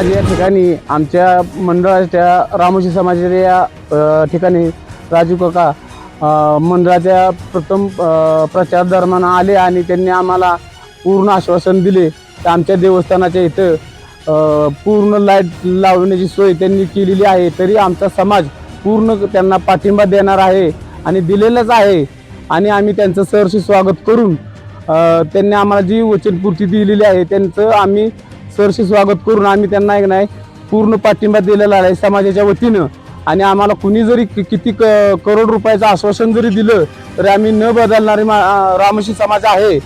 आज या ठिकाणी आमच्या मंडळाच्या रामोशी समाजाच्या या ठिकाणी राजू काका मंडळाच्या प्रथम प्रचार दरम्यान आले आणि त्यांनी आम्हाला पूर्ण आश्वासन दिले की आमच्या देवस्थानाच्या इथं पूर्ण लाइट लावण्याची सोय त्यांनी केलेली आहे. तरी आमचा समाज पूर्ण त्यांना पाठिंबा देणार आहे आणि दिलेलंच आहे. आणि आम्ही त्यांचं सहर्ष स्वागत करून त्यांनी आम्हाला जी वचनपूर्ती दिलेली आहे त्यांचं आम्ही सरशी स्वागत करून आम्ही त्यांना एक नाही पूर्ण पाठिंबा दिलेला आहे समाजाच्या वतीनं. आणि आम्हाला कुणी जरी किती क- करोड रुपयाचं आश्वासन जरी दिलं तरी आम्ही न बदलणारे मा- समाज आहे.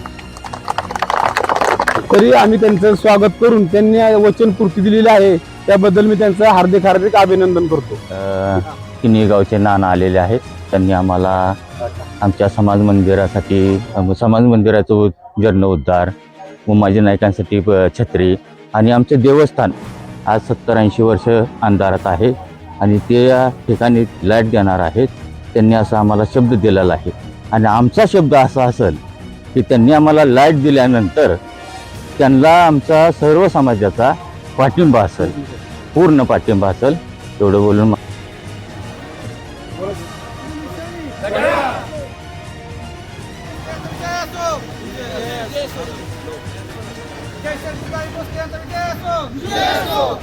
तरी आम्ही त्यांचं स्वागत करून त्यांनी वचनपूर्ती दिलेली आहे. त्याबद्दल मी त्यांचं हार्दिक हार्दिक अभिनंदन करतो. अ, तिन्ही गावचे नाना आलेले आहेत. त्यांनी आम्हाला आमच्या समाज मंदिरासाठी समाज मंदिराचं जन्म उद्धार उमाजी नायकांसाठी छत्री. आणि आमचे देवस्थान आज सत्तर ऐंशी वर्ष अंधारात आहे. आणि ते या ठिकाणी लाइट देणार आहेत. त्यांनी असा आम्हाला शब्द दिलेला आहे. आणि आमचा शब्द असा असेल की त्यांनी आम्हाला लाइट दिल्यानंतर त्यांना आमचा सर्व समाजाचा पाठिंबा असेल. पूर्ण पाठिंबा असेल. एवढं बोलून Questa riba di posti andare chiesto! Chiesto!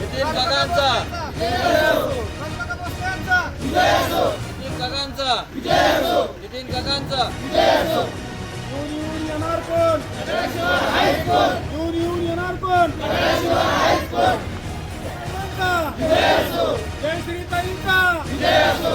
E ti caganza! Chiesto! Questa posti andare! Chiesto! E ti caganza! Chiesto! E ti caganza! Chiesto! Uni uni anarcon! Adesso haikon! Uni uni anarcon! Adesso haikon! Caganza! Chiesto! Questa riba di posti andare! Chiesto!